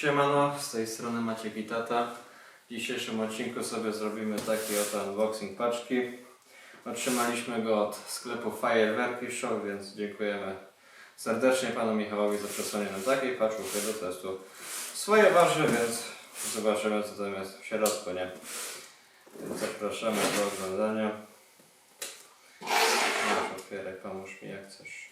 Siemano, z tej strony Maciek i Tata. W dzisiejszym odcinku sobie zrobimy taki oto unboxing paczki. Otrzymaliśmy go od sklepu Fireworki Show, więc dziękujemy serdecznie panu Michałowi za przesłanie nam takiej paczki do testu. Swoje waży, więc zobaczymy co tam jest w środku, nie? Więc zapraszamy do oglądania. Masz otwieraj, pomóż mi jak chcesz.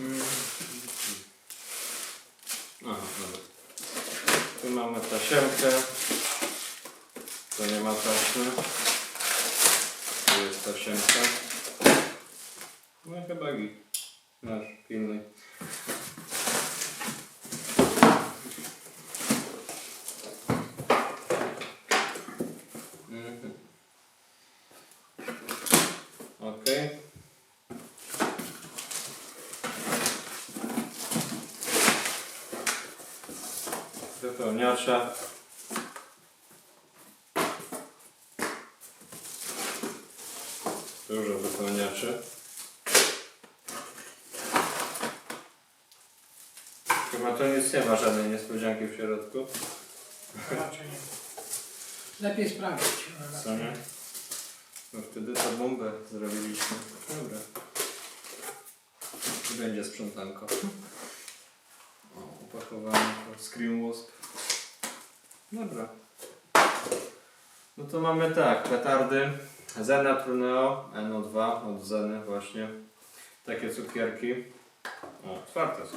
Mm. Aha, dobra. Tu mamy tasiemkę. Tu nie ma taśmy. Tu jest tasiemka. No chyba git. Masz, pilnuj. Mhm. Okej. Wypełniacza. Dużo wypełniaczy. Chyba to nic nie ma żadnej niespodzianki w środku. Raczej nie. Lepiej sprawdzić. Co nie? No wtedy to bombę zrobiliśmy. Dobra. I Będzie sprzątanko. O, opakowanie to Scream Wasp. Dobra. No to mamy tak, petardy Zena Truneo NO2 od Zeny właśnie. Takie cukierki. O, otwarte są.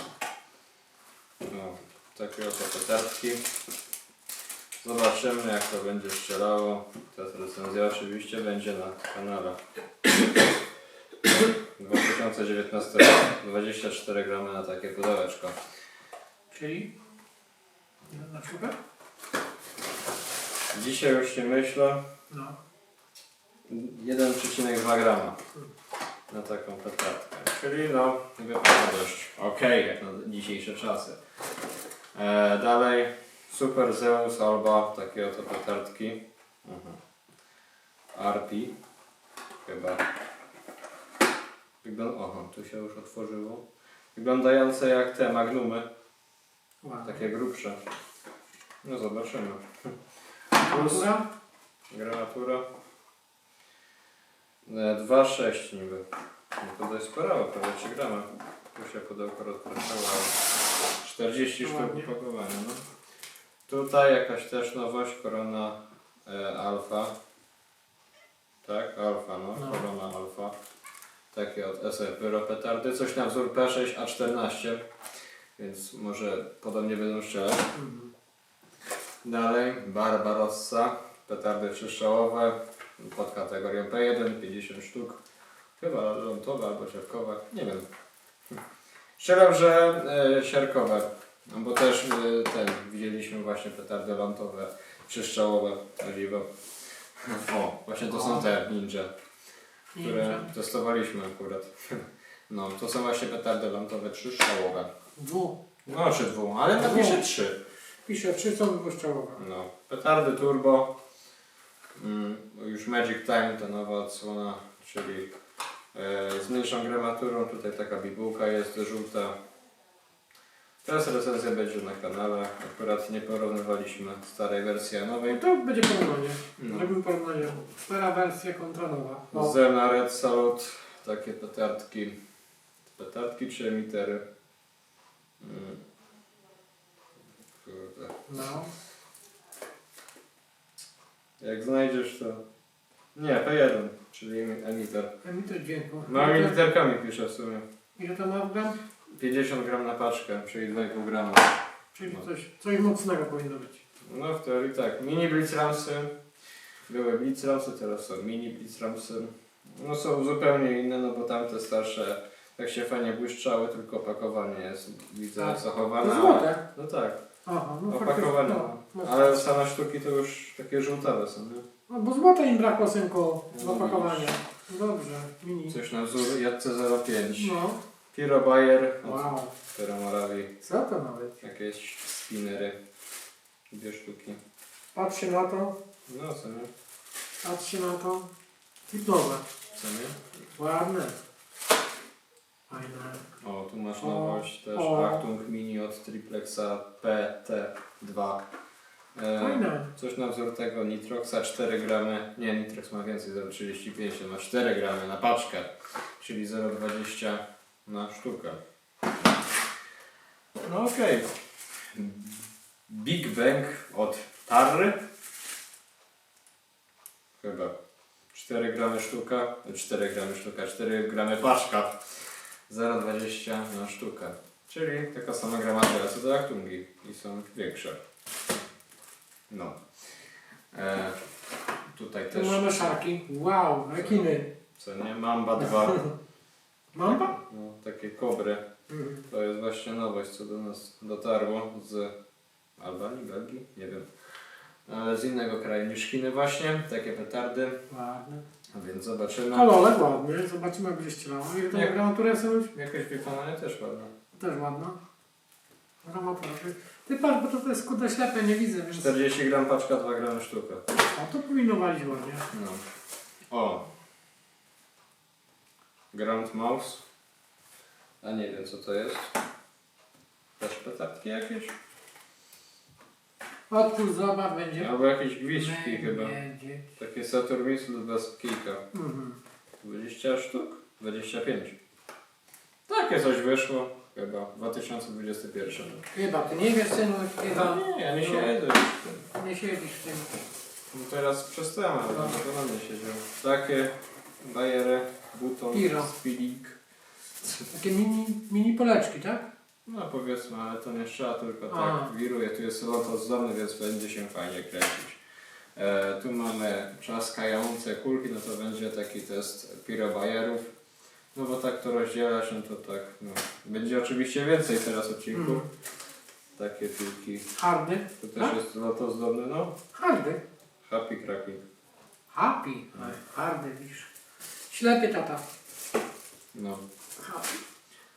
No, takie oto petardki. Zobaczymy jak to będzie strzelało. Teraz recenzja oczywiście będzie na kanale. 2019 rok. 24 gramy na takie pudełeczko. Czyli? Na, na sztukę? Dzisiaj już nie myślę. No. 1,2 grama na taką petardkę. Czyli no, wypada dość okej jak na dzisiejsze czasy. E, dalej Super Zeus Alba, takie oto petardki. Mhm. Arpi chyba. Wygląda, aha, tu się już otworzyło. Wyglądające jak te magnumy, Ładnie. takie grubsze. No zobaczymy. Kultura? Granatura. E, 2,6 niby. No to dość sporo, prawie 3 gramy. Tu się pudełko rozpraszało. 40 sztuk Ładnie. opakowania. No. Tutaj jakaś też nowość, Corona e, Alpha. Tak, Alpha, no. No. Corona Alpha. Takie od SR petardy. Coś na wzór P6 A14. Więc może podobnie będą strzelać. Mhm. Dalej, Barbarossa, petardy przyszałowe pod kategorią P1, 50 sztuk. Chyba lądowe albo siarkowe, nie wiem. Strzelam, że e, siarkowe, no bo też e, ten, widzieliśmy właśnie petardy lądowe, przyszałowe, o dziwo. O, właśnie to są te ninja, które Ninja. testowaliśmy akurat. No, to są właśnie petardy lądowe przyszałowe. Dwu. No, czy dwu, ale napiszę trzy. Pisze, trzy są wypuszczałowe. No, petardy turbo. Mm, już Magic Time to nowa odsłona, czyli e, z mniejszą gramaturą. Tutaj taka bibułka jest żółta. Teraz recenzja będzie na kanale. Akurat nie porównywaliśmy starej wersji a nowej. To będzie porównanie. No. Porównanie. Stara wersja kontra nowa. Zena Red Salute, takie petardki. Petardki czy emitery? Mm. No. Jak znajdziesz to... Nie, P1, czyli emiter. Emitter dźwięku. Małymi Ile to- literkami piszę w sumie. Ile to ma w gram? 50 gram na paczkę, czyli 2,5 grama. Czyli No. coś, coś mocnego powinno być. No w teorii tak. Mini Blitz Ramsy. Były Blitz Ramsy, teraz są mini Blitz Ramsy. No są zupełnie inne, no bo tamte starsze tak się fajnie błyszczały, tylko opakowanie jest, widzę, Tak. zachowane. To ale- złote. No tak, Aha, no faktycznie, No. no, Ale same sztuki to już takie żółtawe są, nie? No bo złota im brakło synku w No, opakowaniu. Dobrze, mini. Coś na wzór Jadce 05. No, Piro Bayer od wow. Peromorawi. Co to nawet? Jakieś spinnery. Dwie sztuki. Patrzcie na to, No co nie? patrzcie na to. Hipnoza. Co nie? Ładne. Fajne. O, tu masz nowość też. o. Achtung Mini od Triplexa PT2. E, Fajne. Coś na wzór tego Nitroxa 4 gramy. Nie, Nitrox ma więcej, 0,35, to ma 4 gramy na paczkę. Czyli 0,20 na sztukę. No okej. Big Bang od Tarry. Chyba. 4 gramy sztuka. 4 gramy sztuka, 4 gramy paczka. 0,20 na sztukę. Czyli taka sama gramatura co do Achtungi. I są większe. No. E, tutaj Tu też. mamy szarki. Wow, rekiny. Co nie? Mamba 2. Mamba? No, takie kobry. Mhm. To jest właśnie nowość, co do nas dotarło z Albanii, Belgii, nie wiem. Ale z innego kraju niż Chiny właśnie, takie petardy. Ładne. A więc zobaczymy. Kolorek ładny. Zobaczymy jak będzie strzelało. I to Nie. gramaturę sobie już? Jakoś wykonanie też ładne. Też ładna. Gramatura. Ty patrz, bo to jest kurde ślepe, nie widzę, więc... 40 gram paczka, 2 gramy sztuka. O, to powinno walić ładnie. No. O. Grand Mouse. A nie wiem co to jest. Też petardki jakieś? Odpust, zobacz, będzie. Albo jakieś gwizdki chyba. Będzie. Takie Saturn Missile bez kijka. Mhm. 20 sztuk? 25. Takie coś wyszło chyba w 2021. Chyba, ty nie wiesz synu, chyba nie, ja nie siedzę. nie siedzisz w tym. No teraz przestałem, ale No. na pewno nie siedział. Takie bajery, buton, Piro. speeding. Takie mini, mini poleczki, tak? No powiedzmy, ale to nie trzeba, tylko A. tak wiruje. Tu jest lotos zdolny, więc będzie się fajnie kręcić. E, tu mamy trzaskające kulki, no to będzie taki test pirobajerów. No bo tak to rozdzielać, no to tak, no. Będzie oczywiście więcej teraz odcinków. Mhm. Takie piłki. Hardy. To też Tak? jest lotos zdolny, no. Hardy. Happy cracking. Happy. Aj, Hardy, widzisz. Ślepy tata. No. Happy.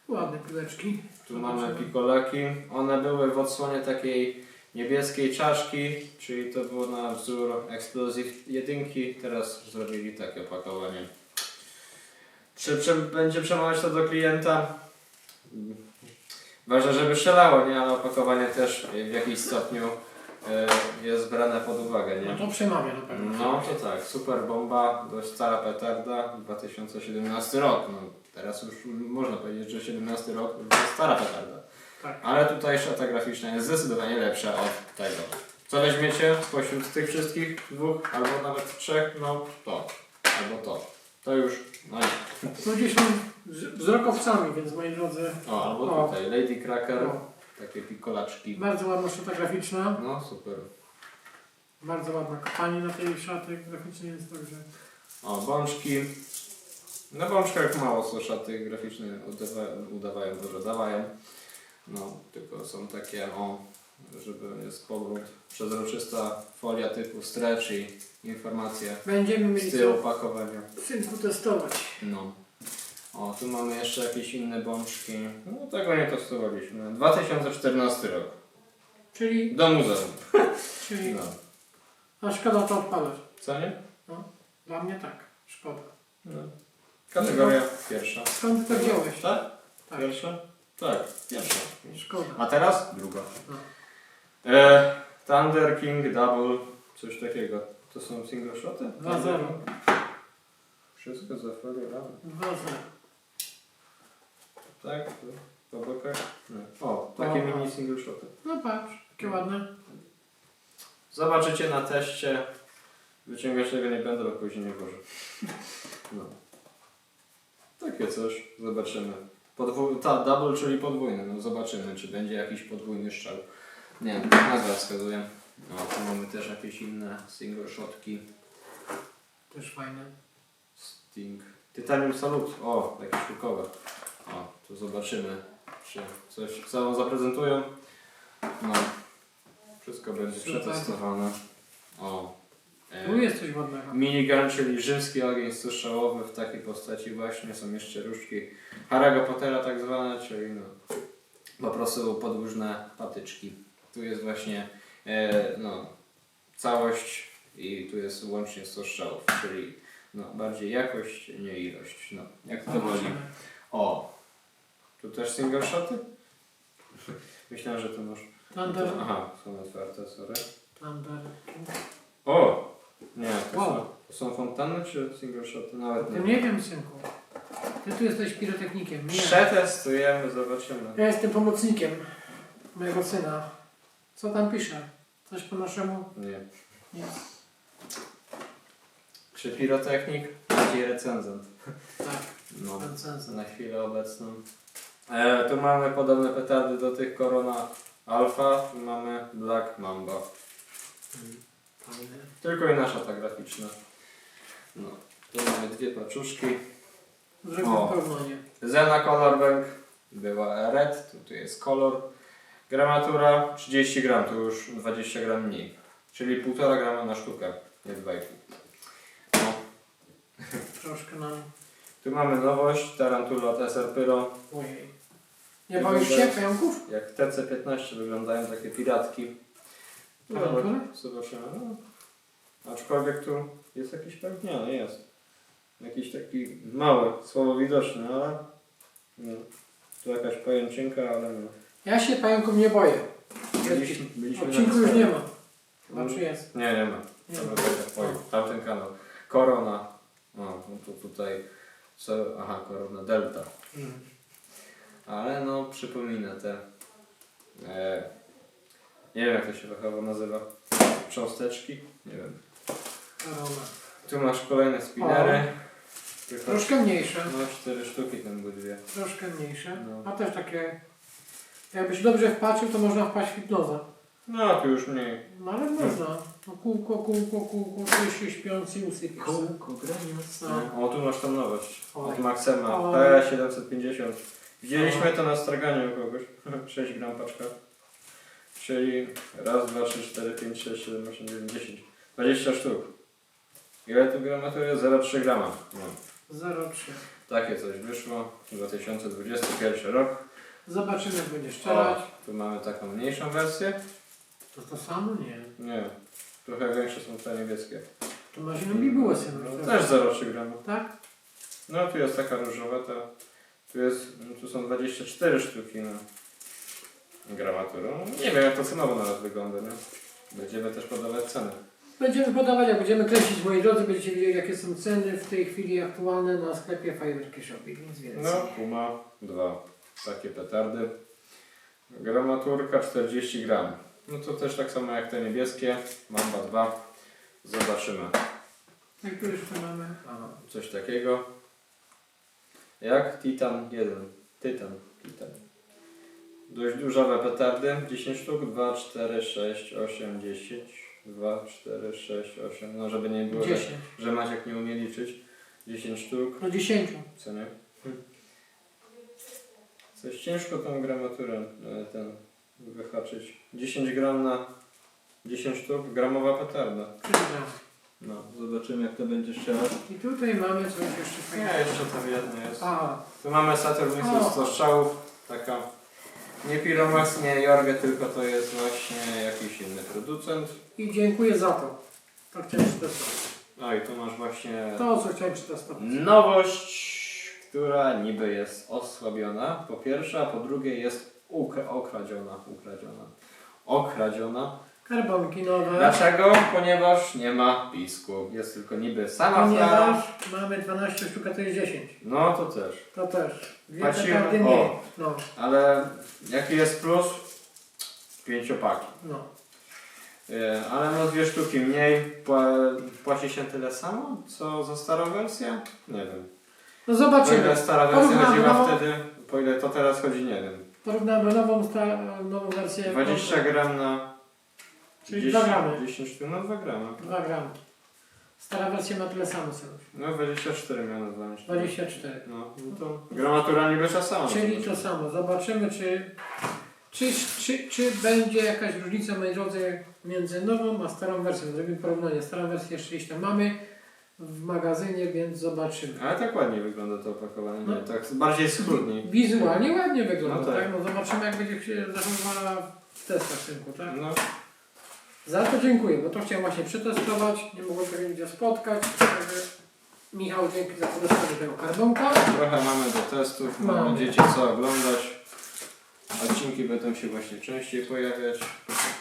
Ładne piłeczki. Tu mamy pikolaki. One były w odsłonie takiej niebieskiej czaszki, czyli to było na wzór Explosive jedynki. Teraz zrobili takie opakowanie. Czy prze, będzie przemawiać to do klienta? Ważne, żeby strzelało, nie? Ale opakowanie też w jakimś stopniu e, jest brane pod uwagę, nie? No to przemawia na pewno. No to tak, super bomba, dość stara petarda, 2017 rok. No, teraz już można powiedzieć, że 17 rok to jest stara petarda. Tak. Ale tutejsza ta graficzna jest zdecydowanie lepsza od tego. Co weźmiecie spośród tych wszystkich dwóch, albo nawet trzech, no to, albo to. To już, no nie. No z- wzrokowcami, więc moi drodzy. O, albo O. tutaj, Lady Cracker, O, takie pikolaczki. bardzo ładna szata graficzna. No super. Bardzo ładna pani na tej szaty graficznej jest także. O, bączki. Na bączkach mało co szaty graficzne udawa, udawają, dużo dawają. No, tylko są takie, o, żeby jest powrót, przezroczysta folia typu stretch i informacje Będziemy mieli z tyłu opakowania. w synku testować. No. O, tu mamy jeszcze jakieś inne bączki. No, tego nie testowaliśmy. 2014 rok. Czyli, Do muzeum. czyli No. a szkoda to odpalać. Co nie? Dla mnie tak, szkoda. No. Kategoria pierwsza. Skąd to wziąłeś? Tak? Tak, Pierwsza? Tak, pierwsza. szkoda. A teraz druga. No. E, Thunder King Double, coś takiego. To są single shoty? 2-0. Wszystko zafoliowane. 2 Tak? Tu, Po bokach? Nie. O, takie Aha. mini single shoty. No patrz, jakie ładne. Zobaczycie na teście. Wyciągać tego nie będę, bo później nie włożę. No. Takie coś. Zobaczymy. Podwó- ta, double, czyli podwójny. No zobaczymy, czy będzie jakiś podwójny strzał. Nie wiem, nazwa wskazuje. No, tu mamy też jakieś inne single shotki. Też fajne. Sting. Titanium Salut. O, takie sztukowe. O, tu zobaczymy, czy coś całą zaprezentują. No, wszystko będzie Super. przetestowane. Jest coś ładnego. Minigun, czyli rzymski ogień strzałowy w takiej postaci właśnie. Są jeszcze różdżki Harry'ego Pottera tak zwane, czyli no, po prostu podłużne patyczki. Tu jest właśnie e, no, całość i tu jest łącznie 100 strzałów, czyli no, bardziej jakość, nie ilość. No, jak to woli. O! Tu też single shoty? Myślałem, że to masz. Thunder, Aha, są otwarte, sorry. Thunder. O! Nie, to, Wow. Są, fontanny czy single shoty? Nawet To nie wiem, synku. Ty tu jesteś pirotechnikiem. Nie. Przetestujemy, zobaczymy. Ja jestem pomocnikiem mojego syna. Co tam pisze? Coś po naszemu? Nie. Nie. Czy pirotechnik? Bardziej recenzent. Tak, No, sens. na chwilę obecną. E, tu mamy podobne petardy do tych Corona Alpha. Tu mamy Black Mamba. Fajne. Tylko i nasza ta graficzna. No. Tu mamy dwie paczuszki. Żeby O. pełno nie. Zena Color Bank była red, tu, tu jest kolor. Gramatura 30 gram, tu już 20 gram mniej. Czyli 1,5 grama na sztukę, nie 2,5. No. Troszkę nam. Tu mamy nowość, Tarantula od SR Pyro. Ojej. Nie boisz się pająków? Jak TC15 wyglądają takie piratki. No, zobaczymy. No. Aczkolwiek tu jest jakiś nie jest. Jakiś taki mały, słabo widoczny, ale... No. Tu jakaś pajęczynka, ale no. Ja się pająków nie boję. Byliśmy, byliśmy Odcinku na już nie ma. Chyba czy jest? Nie, nie ma. Nie ma. tamten kanał. Korona. O, no to tutaj. Co, aha, Korona Delta. Mm. Ale no, przypomina te. E, nie wiem, jak to się fachowo nazywa. Cząsteczki? Nie wiem. Tu masz kolejne spinnery. Tylko- Troszkę mniejsze. No, cztery sztuki tam były dwie. Troszkę mniejsze. No. A też takie... Jakbyś dobrze wpatrzył, to można wpaść w hipnozę. No, tu już mniej. No ale można. No kółko, kółko, kółko, ty się śpiący i usypiesz. Kółko granic. No. O, tu masz tam nowość. Oj. Od Maxema. Oj. P750. Widzieliśmy to na straganiu u kogoś. 6 gram paczka. Czyli raz, dwa, trzy, cztery, pięć, sześć, siedem, osiem, dziewięć, dziesięć. 20 sztuk. Ile tu gramatury? 0,3 grama. No. 0,3. Takie coś wyszło. 2021 rok. Zobaczymy, jak będzie O, strzelać. tu mamy taką mniejszą wersję. To to samo? Nie. Nie. Trochę większe są te niebieskie. To masz inną bibułę synu. No, też 0,3 grama. Tak? No tu jest taka różowa, to tu jest, tu są 24 sztuki na gramaturę. Nie wiem jak to cenowo nawet wygląda, nie? Będziemy też podawać ceny. Będziemy podawać, jak będziemy kręcić, moi drodzy, będziecie wiedzieli, jakie są ceny w tej chwili aktualne na sklepie Fireworki Shopping, nic więcej. No, Puma, dwa takie petardy. Gramaturka 40 gram. No to też tak samo jak te niebieskie. Mamba 2. Zobaczymy. Jak tu jeszcze mamy? Aha, coś takiego. Jak Titan 1. Tytan. Titan. Dość dużowe petardy. 10 sztuk. 2, 4, 6, 8, 10. 2, 4, 6, 8. No żeby nie było, że, 10. że Maciek nie umie liczyć. 10 sztuk. No 10. Co nie? Hm. Coś ciężko tą gramaturę e, ten wyhaczyć. 10 gram na 10 sztuk. Gramowa petarda. No, zobaczymy jak to będzie strzelać. I tutaj mamy coś jeszcze Nie, fajnego. jeszcze tam jedno jest. Aha, Tu mamy Saturn O. Nexus 100 strzałów. Taka nie Piromax, nie Jorge, tylko to jest właśnie jakiś inny producent. i dziękuję za to. To chciałem przetestować. No i tu masz właśnie To, co chciałem przetestować. nowość, która niby jest osłabiona. Po pierwsze, a po drugie jest ukra- okradziona. Ukradziona. Okradziona. Karbonki nowe. Dlaczego? Ponieważ nie ma pisku. Jest tylko niby sama flara. Ponieważ mamy 12 sztuk, a to jest 10. No to też. To też. Dwie petardy o. No, Ale jaki jest plus? Pięciopaki. no. E, Ale no dwie sztuki mniej. Pła- Płaci się tyle samo, co za starą wersję? Nie wiem. No Po zobaczymy. ile stara wersja Porównamy chodziła nową- wtedy, po ile to teraz chodzi, nie wiem. Porównamy nową, sta- nową wersję. 20 gram na Czyli 10, 2 gramy. 10 sztuk, no 2 gramy. 2 gramy. Stara wersja ma tyle samo cenów. No 24 miał nazwałem. 24. No, no to gramatura niby ta sama. Czyli to samo. Zobaczymy, czy, czy, czy, czy będzie jakaś różnica, moi drodzy, między nową a starą wersją. Zrobimy porównanie. Starą wersję jeszcze gdzieś tam mamy w magazynie, więc zobaczymy. Ale tak ładnie wygląda to opakowanie. Nie, No. tak bardziej schludniej. Wizualnie ładnie wygląda, No tak. tak. No zobaczymy, jak będzie się zachowywała w testach rynku, tak? No, Za to dziękuję, bo to chciałem właśnie przetestować. Nie mogłem tego nigdzie spotkać. Także Michał, dzięki za podesłanie tego karbonka. trochę mamy do testów. Mamy. Będziecie co oglądać. Odcinki będą się właśnie częściej pojawiać.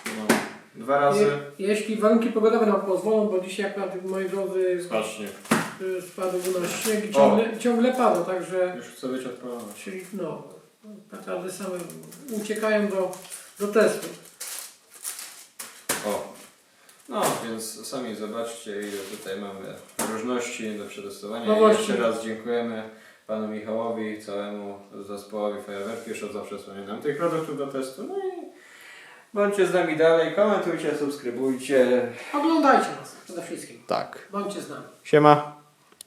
No, dwa razy. Je, jeśli warunki pogodowe nam pozwolą, bo dzisiaj akurat moi drodzy Spacznie. y, spadł u nas śnieg i ciągle, ciągle pada, także Już chcę być odpalony. czyli no, petardy same uciekają do, do testu. O. No, więc sami zobaczcie, ile tutaj mamy różności do przetestowania. No I właśnie. jeszcze raz dziękujemy panu Michałowi i całemu zespołowi Fajerwerki już za przesłanie nam tych produktów do testu. No i bądźcie z nami dalej, komentujcie, subskrybujcie. Oglądajcie nas przede wszystkim. Tak. Bądźcie z nami. Siema.